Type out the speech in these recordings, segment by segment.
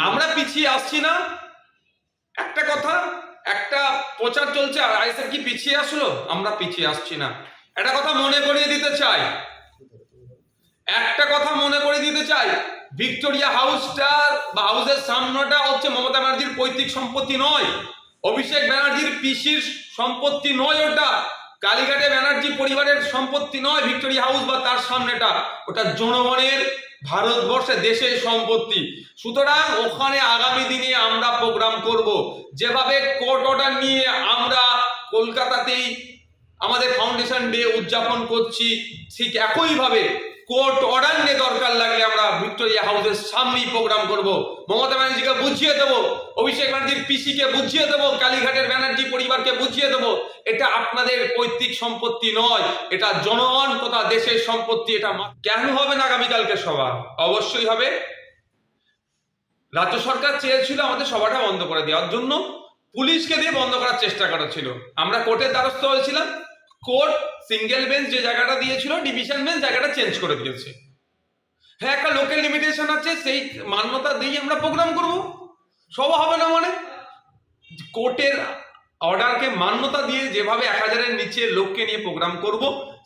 আমরা পিছিয়ে আসছি না। একটা কথা, একটা প্রচার চলছে, আর আইএসএফ কি পিছিয়ে আসলো? আমরা পিছিয়ে আসছি না। একটা কথা মনে করিয়ে দিতে চাই। একটা কথা মনে করে দিতে চাই। ভিক্টোরিয়া হাউসটা বা হাউসের সামনেটা হচ্ছে মমতা ব্যানার্জির পৈতৃক সম্পত্তি নয়। অভিষেক ব্যানার্জির পিসির সম্পত্তি নয় ওটা। কালীঘাটে পরিবারের সম্পত্তি নয় ভিক্টোরিয়া হাউস বা তার সামনেটা। ওটা জনগণের ভারতবর্ষে দেশের সম্পত্তি। সুতরাং ওখানে আগামী দিনে আমরা প্রোগ্রাম করব। যেভাবে কোর্ট অর্ডার নিয়ে আমরা কলকাতাতেই আমাদের ফাউন্ডেশন ডে উদযাপন করছি, ঠিক একইভাবে কোর্ট অর্ডার নিয়ে দরকার লাগলে আমরা ভিক্টোরিয়া হাউসের সামনেই প্রোগ্রাম করব। মমতা ব্যানার্জিকে বুঝিয়ে দেবো, অভিষেক ব্যানার্জির পিসিকে বুঝিয়ে দেবো, কালীঘাটের ব্যানার্জি পরিবারকে বুঝিয়ে দেবো। এটা আপনাদের পৈতৃক সম্পত্তি নয়, এটা জনগণ তথা দেশের সম্পত্তি, এটা কেন হবে না আগামীকালকে সভা? অবশ্যই হবে। রাজ্য সরকার চেয়েছিল আমাদের সভাটা বন্ধ করে দেওয়ার জন্য, পুলিশকে দিয়ে বন্ধ করার চেষ্টা করা ছিল। আমরা কোর্টের দ্বারস্থ হয়েছিলাম, কোর্ট সিঙ্গেল বেঞ্চ যে জায়গাটা দিয়েছিল, ডিভিশন বেঞ্চ জায়গাটা চেঞ্জ করে দিয়েছে। হ্যাঁ একটা লোকাল লিমিটেশন আছে, সেই মান্যতা দিয়ে আমরা প্রোগ্রাম করব। সভা হবে না মানে? কোর্টের অর্ডারকে মান্যতা দিয়ে যেভাবে এক হাজারের নিচে লোককে নিয়ে প্রোগ্রাম করব,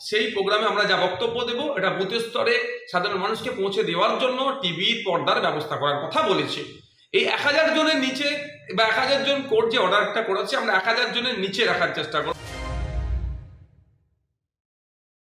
সেই প্রোগ্রামে আমরা যা বক্তব্য দেবো, এটা বুথ স্তরে সাধারণ মানুষকে পৌঁছে দেওয়ার জন্য টিভির পর্দার ব্যবস্থা করার কথা বলেছি। এই এক হাজার জনের নিচে বা এক হাজার জন কোর্ট যে অর্ডারটা করেছে, আমরা এক হাজার জনের নিচে রাখার চেষ্টা করব।